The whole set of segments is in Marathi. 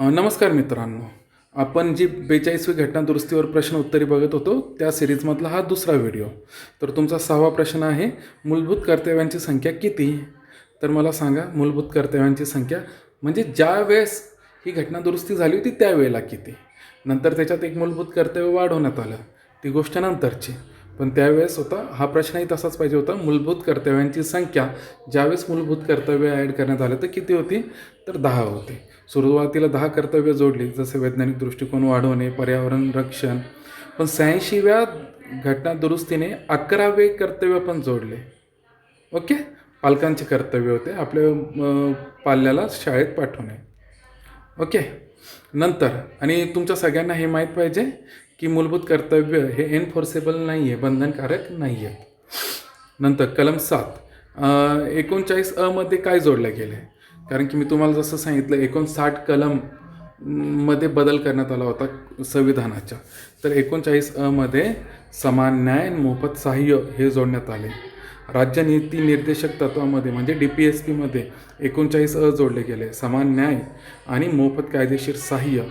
नमस्कार मित्रांनो. आपण जी बेचाळीसवी घटना दुरुस्तीवर प्रश्न उत्तरी बघत होतो त्या सिरीजमधला हा दुसरा व्हिडिओ. तर तुमचा सहावा प्रश्न आहे मूलभूत कर्तव्यांची संख्या किती? तर मला सांगा मूलभूत कर्तव्यांची संख्या म्हणजे ज्या वेळेस ही घटना दुरुस्ती झाली होती त्यावेळेला किती? नंतर त्याच्यात एक मूलभूत कर्तव्य वाढवण्यात आलं. ती गोष्ट नंतरची. पण त्यावेळेस होता हा प्रश्नही तसाच पाहिजे होता. मूलभूत कर्तव्यांची संख्या ज्यावेळेस मूलभूत कर्तव्य ॲड करण्यात आलं तर किती होती? तर दहा होते. सुरुवातीला दहा कर्तव्य जोडली जसे वैज्ञानिक दृष्टिकोन वाढवणे पर्यावरण रक्षण. पण शहाऐंशीव्या घटना दुरुस्तीने अकरावे कर्तव्य पण जोडले. ओके? पालकांचे कर्तव्य होते आपल्या पाल्याला शाळेत पाठवणे. ओके? नंतर आणि तुमच्या सगळ्यांना हे माहीत पाहिजे की मूलभूत कर्तव्य हे एनफोर्सेबल नाही आहे बंधनकारक नाही आहेत नंतर कलम सात. एकोणचाळीस अमध्ये काय जोडलं गेलं आहे कारण की मी तुम्हाला जसं सांगितलं एकोणसाठ कलममध्ये बदल करण्यात आला होता संविधानाच्या तर एकोणचाळीस अमध्ये समान न्याय आणि मोफत सहाय्य हे जोडण्यात आले. राज्य नीती निर्देशक तत्वामध्ये म्हणजे डी पी एस पीमध्ये एकोणचाळीस अ जोडले गेले. समान न्याय आणि मोफत कायदेशीर सहाय्य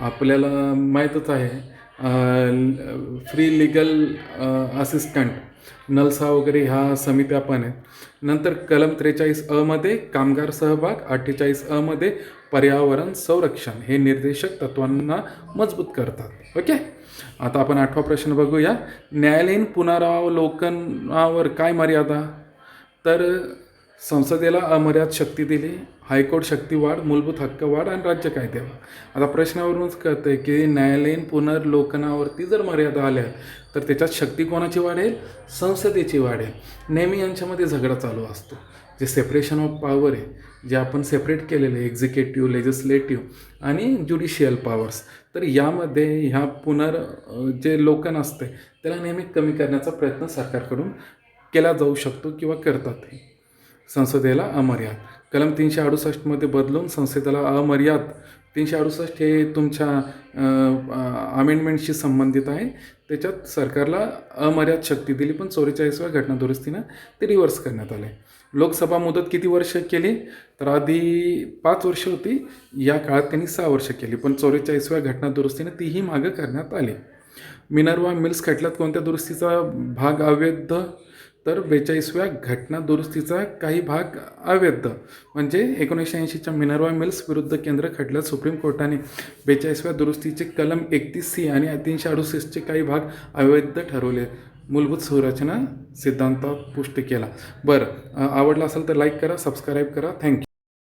आपल्याला माहीतच आहे. फ्री लिगल असिस्टंट नलसा वगैरे ह्या समित्या पण आहेत. नंतर कलम त्रेचाळीस अमध्ये कामगार सहभाग अठ्ठेचाळीस अमध्ये पर्यावरण संरक्षण हे निर्देशक तत्वांना मजबूत करतात. ओके? आता आपण आठवा प्रश्न बघूया. न्यायालयीन पुनरावलोकनावर काय मर्यादा? तर संसदेला अमर्याद शक्ती दिली हायकोर्ट शक्ती वाढ मूलभूत हक्क वाढ आणि राज्य कायद्यावर आता प्रश्नावरूनच कळतं आहे की न्यायालयीन पुनर्लोकनावरती जर मर्यादा आल्या तर त्याच्यात शक्ती कोणाची वाढेल? संसदेची वाढेल. नेहमी यांच्यामध्ये झगडा चालू असतो. जे सेपरेशन ऑफ पॉवर आहे जे आपण सेपरेट केलेले एक्झिक्युटिव्ह लेजिस्लेटिव्ह आणि ज्युडिशियल पॉवर्स तर यामध्ये ह्या पुनर् जे लोकन असते त्याला नेहमी कमी करण्याचा प्रयत्न सरकारकडून केला जाऊ शकतो किंवा करतात. संसदेला अमर्याद. कलम तीनशे अडुसष्टमध्ये बदलून संसदेला अमर्याद. तीनशे अडुसष्ट हे तुमच्या अमेंडमेंटशी संबंधित आहे. त्याच्यात सरकारला अमर्याद शक्ती दिली पण चौवेचाळीसव्या घटना दुरुस्तीनं ते रिव्हर्स करण्यात आले. लोकसभा मुदत किती वर्ष केली? तर आधी पाच वर्ष होती या काळात त्यांनी सहा वर्ष केली पण चौवेचाळीसव्या घटना दुरुस्तीनं तीही मागं करण्यात आली. मिनर्वा मिल्स खटल्यात कोणत्या दुरुस्तीचा भाग अवैध? तर बेचाळीसव्या घटना दुरुस्तीचा काही भाग अवैध. म्हणजे एकोणीसशे ऐंशीच्या मिनर्वा मिल्स विरुद्ध केंद्र खटल्यात सुप्रीम कोर्टाने बेचाळीसव्या दुरुस्तीचे कलम एकतीस सी आणि तीनशे अडुसष्टचे काही भाग अवैध ठरवले. मूलभूत संरचना सिद्धांत पुष्टी केला. बरं आवडला असेल तर लाईक करा सबस्क्राईब करा. थँक्यू